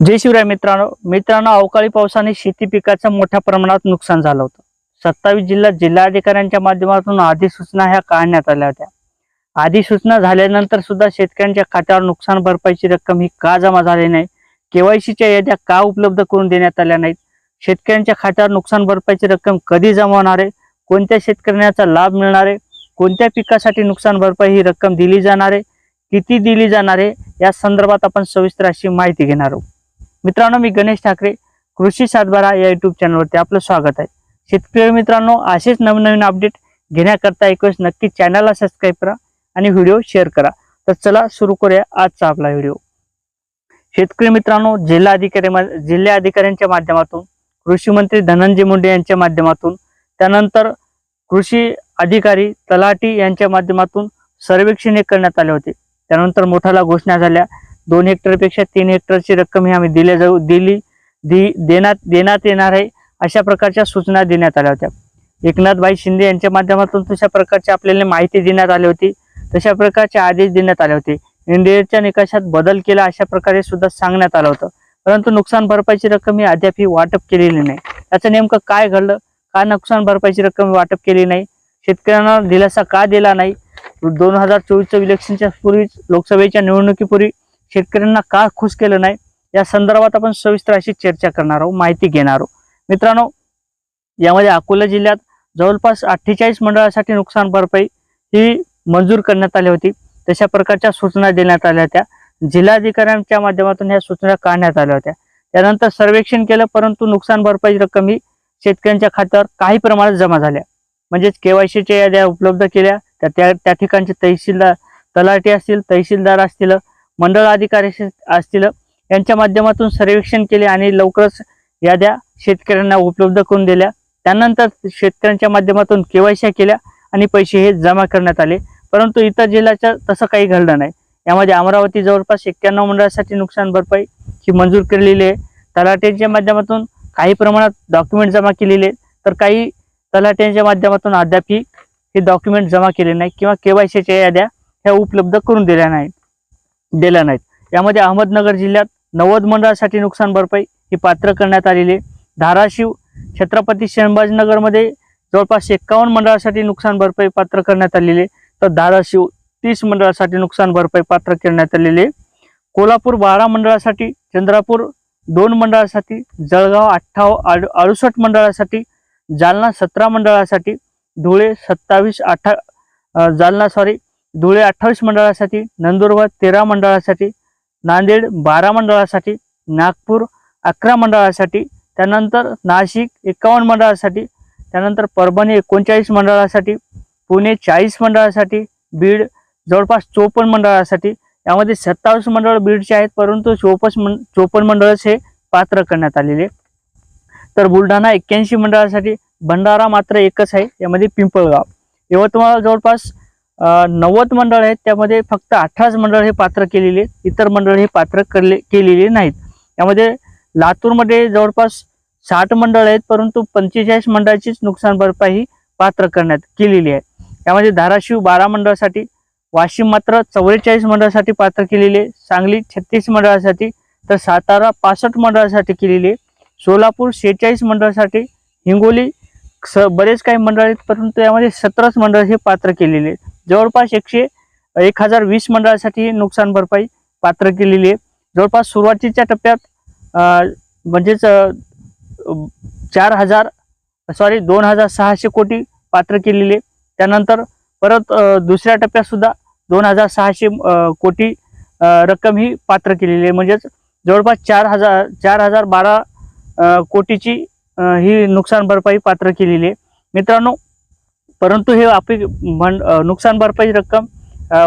जय शिवराय मित्रांनो. मित्रांनो अवकाळी पावसाने शेती पिकाचं मोठ्या प्रमाणात नुकसान झालं होतं. सत्तावीस जिल्ह्यात जिल्हाधिकाऱ्यांच्या माध्यमातून अधिसूचना ह्या काढण्यात आल्या होत्या. अधिसूचना झाल्यानंतर सुद्धा शेतकऱ्यांच्या खात्यावर नुकसान भरपाईची रक्कम ही का जमा झाली नाही? केवायसीच्या याद्या का उपलब्ध करून देण्यात आल्या नाहीत? शेतकऱ्यांच्या खात्यावर नुकसान भरपाईची रक्कम कधी जमा होणार आहे? कोणत्या शेतकऱ्यांचा लाभ मिळणार आहे? कोणत्या पिकासाठी नुकसान भरपाई ही रक्कम दिली जाणार आहे? किती दिली जाणार आहे? या संदर्भात आपण सविस्तर अशी माहिती घेणार आहोत. मित्रांनो मी गणेश ठाकरे कृषी सातबारा या युट्यूब चॅनलवरती आपलं स्वागत आहे. शेतकरी मित्रांनो असेच नवीन अपडेट घेण्याकरता एकवेळेस नक्की चॅनलला सबस्क्राईब करा आणि व्हिडिओ शेअर करा. तर चला सुरू करूया आजचा आपला व्हिडिओ शेतकरी मित्रांनो जिल्हा अधिकारी जिल्हा अधिकाऱ्यांच्या माध्यमातून कृषी मंत्री धनंजय मुंडे यांच्या माध्यमातून त्यानंतर कृषी अधिकारी तलाठी यांच्या माध्यमातून सर्वेक्षण हे करण्यात आले होते. त्यानंतर मोठाला घोषणा झाल्या. दोन हेक्टरपेक्षा तीन हेक्टरची रक्कम ही आम्ही दिल्या जाऊ दिली दि देण्यात देण्यात येणार आहे अशा प्रकारच्या सूचना देण्यात आल्या होत्या. एकनाथभाई शिंदे यांच्या माध्यमातून तशा प्रकारची आपल्याला माहिती देण्यात आली होती तशा प्रकारचे आदेश देण्यात आले होते. एनडीएच्या निकषात बदल केला अशा प्रकारे सुद्धा सांगण्यात आलं होतं. परंतु नुकसान भरपाईची रक्कम ही अद्याप ही वाटप केलेली नाही. याचं नेमकं काय घडलं? का नुकसान भरपाईची रक्कम वाटप केली नाही? शेतकऱ्यांना दिलासा का दिला नाही? दोन हजार चोवीसच्या इलेक्शनच्या पूर्वी लोकसभेच्या निवडणुकीपूर्वी शेतकऱ्यांना का खुश केलं नाही? या संदर्भात आपण सविस्तर अशी चर्चा करणार आहोत माहिती घेणार आहोत. मित्रांनो यामध्ये अकोला जिल्ह्यात जवळपास अठ्ठेचाळीस मंडळासाठी नुकसान भरपाई ही मंजूर करण्यात आली होती. तशा प्रकारच्या सूचना देण्यात आल्या होत्या. जिल्हाधिकाऱ्यांच्या माध्यमातून ह्या सूचना काढण्यात आल्या होत्या. त्यानंतर सर्वेक्षण केलं परंतु नुकसान भरपाई रक्कम ही शेतकऱ्यांच्या खात्यावर काही प्रमाणात जमा झाल्या. म्हणजेच केवायसीच्या याद्या उपलब्ध केल्या. त्या त्या त्या ठिकाणचे तहसीलदार तलाठी असतील तहसीलदार असतील मंडळ अधिकारी असतील यांच्या माध्यमातून सर्वेक्षण केले आणि लवकरच याद्या शेतकऱ्यांना उपलब्ध करून दिल्या. त्यानंतर शेतकऱ्यांच्या माध्यमातून केवायसी केल्या आणि पैसे हे जमा करण्यात आले. परंतु इतर जिल्ह्याच्या तसं काही घडलं नाही. यामध्ये अमरावती जवळपास एक्क्याण्णव मंडळासाठी नुकसान भरपाई ही मंजूर केलेली आहे. तलाट्यांच्या माध्यमातून काही प्रमाणात डॉक्युमेंट जमा केलेले तर काही तलाट्यांच्या माध्यमातून अद्याप हे डॉक्युमेंट जमा केले नाही किंवा केवायसीच्या याद्या ह्या उपलब्ध करून दिल्या नाहीत. दिल्या नाहीत. यामध्ये अहमदनगर जिल्ह्यात नव्वद मंडळासाठी नुकसान भरपाई ही पात्र करण्यात आलेली आहे. धाराशिव छत्रपती संभाजीनगरमध्ये जवळपास एक्कावन्न मंडळासाठी नुकसान भरपाई पात्र करण्यात आलेली आहे. तर धाराशिव तीस मंडळासाठी नुकसान भरपाई पात्र करण्यात आलेली आहे. कोल्हापूर बारा मंडळासाठी चंद्रापूर दोन मंडळासाठी जळगाव अठ्ठाव अडुसष्ट मंडळासाठी जालना सतरा मंडळासाठी धुळे सत्तावीस अठ्ठा जालना सॉरी धुळे अठ्ठावीस मंडळासाठी नंदुरबार तेरा मंडळासाठी नांदेड बारा मंडळासाठी नागपूर अकरा मंडळासाठी त्यानंतर नाशिक एकावन्न मंडळासाठी त्यानंतर परभणी एकोणचाळीस मंडळासाठी पुणे चाळीस मंडळासाठी बीड जवळपास चोपन्न मंडळासाठी यामध्ये सत्तावीस मंडळ बीडचे आहेत परंतु चोपस मं चोपन्न मंडळच हे पात्र करण्यात आलेले तर बुलढाणा एक्क्याऐंशी मंडळासाठी भंडारा मात्र एकच आहे यामध्ये पिंपळगाव. यवतमाळ जवळपास नव्वद मंडळ आहेत. त्यामध्ये फक्त अठराच मंडळ हे पात्र केलेले इतर मंडळ हे पात्र करले केलेले नाहीत. यामध्ये लातूरमध्ये जवळपास साठ मंडळ आहेत परंतु पंचेचाळीस मंडळाचीच नुकसान भरपाई ही पात्र करण्यात केलेली आहे. यामध्ये धाराशिव बारा मंडळासाठी वाशिम मात्र चौवेचाळीस मंडळासाठी पात्र केलेले सांगली छत्तीस मंडळासाठी तर सातारा पासष्ट मंडळासाठी केलेली आहे. सोलापूर शेहेचाळीस मंडळासाठी हिंगोली स बरेच काही मंडळ आहेत परंतु यामध्ये सतराच मंडळ हे पात्र केलेले आहेत. जवळपास एकशे एक हजार वीस मंडळासाठी नुकसान भरपाई पात्र केलेली आहे. जवळपास सुरुवातीच्या टप्प्यात म्हणजेच चार हजार सॉरी दोन हजार सहाशे कोटी पात्र केलेले आहे. त्यानंतर परत दुसऱ्या टप्प्यातसुद्धा दोन हजार सहाशे कोटी रक्कम ही पात्र केलेली आहे. म्हणजेच जवळपास चार हजार चार हजार बारा कोटीची ही नुकसान भरपाई पात्र केलेली आहे. मित्रांनो परंतु हे अपे म्हण नुकसान भरपाई रक्कम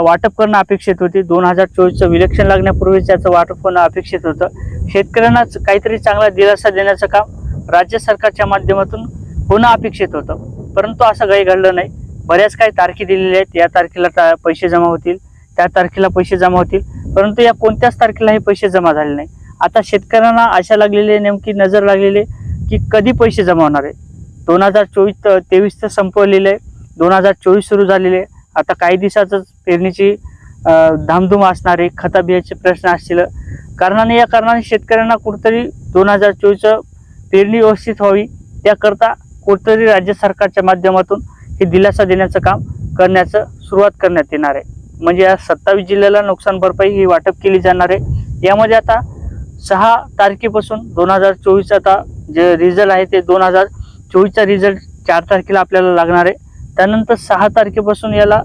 वाटप करणं अपेक्षित होती. दोन हजार चोवीसचं विलक्षण लागण्यापूर्वीच त्याचं वाटप करणं अपेक्षित होतं. शेतकऱ्यांना काहीतरी चांगला दिलासा देण्याचं काम राज्य सरकारच्या माध्यमातून होणं अपेक्षित होतं. परंतु असं काही घडलं नाही. बऱ्याच काही तारखे दिलेल्या आहेत. या तारखेला ता- पैसे जमा होतील. त्या तारखेला पैसे जमा होतील. परंतु या कोणत्याच तारखेला हे पैसे जमा झाले नाही. आता शेतकऱ्यांना आशा लागलेली नेमकी नजर लागलेली आहे की कधी पैसे जमा होणार आहे दोन हजार चोवीस तेवीस तर संपवलेलं आहे. दोन हजार चोवीस सुरू झालेले आहे. आता काही दिवसातच पेरणीची धामधूम असणारे खता बियाचे प्रश्न असतील. कारणाने या कारणाने शेतकऱ्यांना कुठंतरी दोन हजार चोवीसचं पेरणी व्यवस्थित व्हावी. त्याकरता कुठंतरी राज्य सरकारच्या माध्यमातून हे दिलासा देण्याचं काम करण्याचं सुरुवात करण्यात येणार आहे. म्हणजे या सत्तावीस जिल्ह्याला नुकसान भरपाई ही वाटप केली जाणार आहे. यामध्ये आता सहा तारखेपासून दोन हजार चोवीस आता जे रिझल्ट आहे ते दोन हजार चोवीसचा रिझल्ट चार तारखेला आपल्याला लागणार आहे. त्यानंतर सहा तारखेपासून याला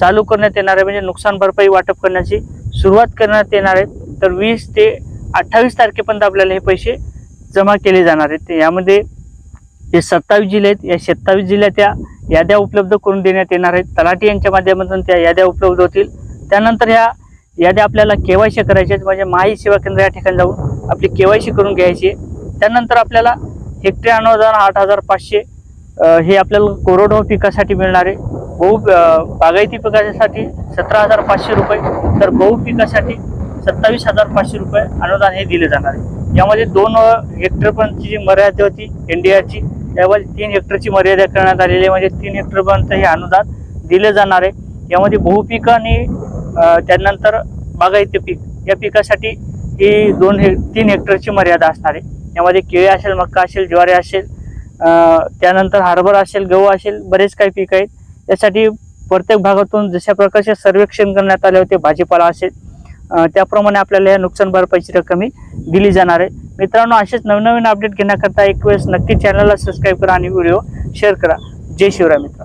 चालू करण्यात येणार आहे म्हणजे नुकसान भरपाई वाटप करण्याची सुरुवात करण्यात येणार आहे. तर वीस ते अठ्ठावीस तारखेपर्यंत आपल्याला हे पैसे जमा केले जाणार आहेत. यामध्ये जे सत्तावीस जिल्हे आहेत या सत्तावीस जिल्ह्यात या याद्या उपलब्ध करून देण्यात येणार आहेत. तलाठी यांच्या माध्यमातून त्या याद्या उपलब्ध होतील. त्यानंतर ह्या याद्या आपल्याला केवायसी करायच्या आहेत म्हणजे माही सेवा केंद्र या ठिकाणी जाऊन आपली केवायसी करून घ्यायची आहे. त्यानंतर आपल्याला हेक्टरी अनुदान आठ हजार पाचशे हे आपल्याला कोरडवाहू पिकासाठी मिळणार. आहे गहू बागायती पिकासाठी सतरा हजार पाचशे रुपये तर गहू पिकासाठी सत्तावीस हजार पाचशे रुपये अनुदान हे दिले जाणार आहे. यामध्ये दोन हेक्टरपर्यंतची जी मर्यादा होती इंडियाची त्यामध्ये तीन हेक्टरची मर्यादा करण्यात आलेली आहे. म्हणजे तीन हेक्टरपर्यंत हे अनुदान दिले जाणार आहे. यामध्ये बहुपिकं आणि त्यानंतर बागायती पीक या पिकासाठी ही दोन हे तीन हेक्टरची मर्यादा असणार आहे. यामध्ये केळी असेल मका असेल ज्वारी असेल त्यानंतर हार्बर असेल गहू असेल बरेच काही पीक आहेत. यासाठी प्रत्येक भागातून जशा प्रकारचे सर्वेक्षण करण्यात आले होते भाजीपाला असेल त्याप्रमाणे आपल्याला या नुकसान भरपाईची रक्कम ही दिली जाणार आहे. मित्रांनो असेच नवनवीन अपडेट घेण्याकरता एक वेळेस नक्की चॅनलला सबस्क्राईब करा आणि व्हिडिओ शेअर करा. जय शिवराय मित्र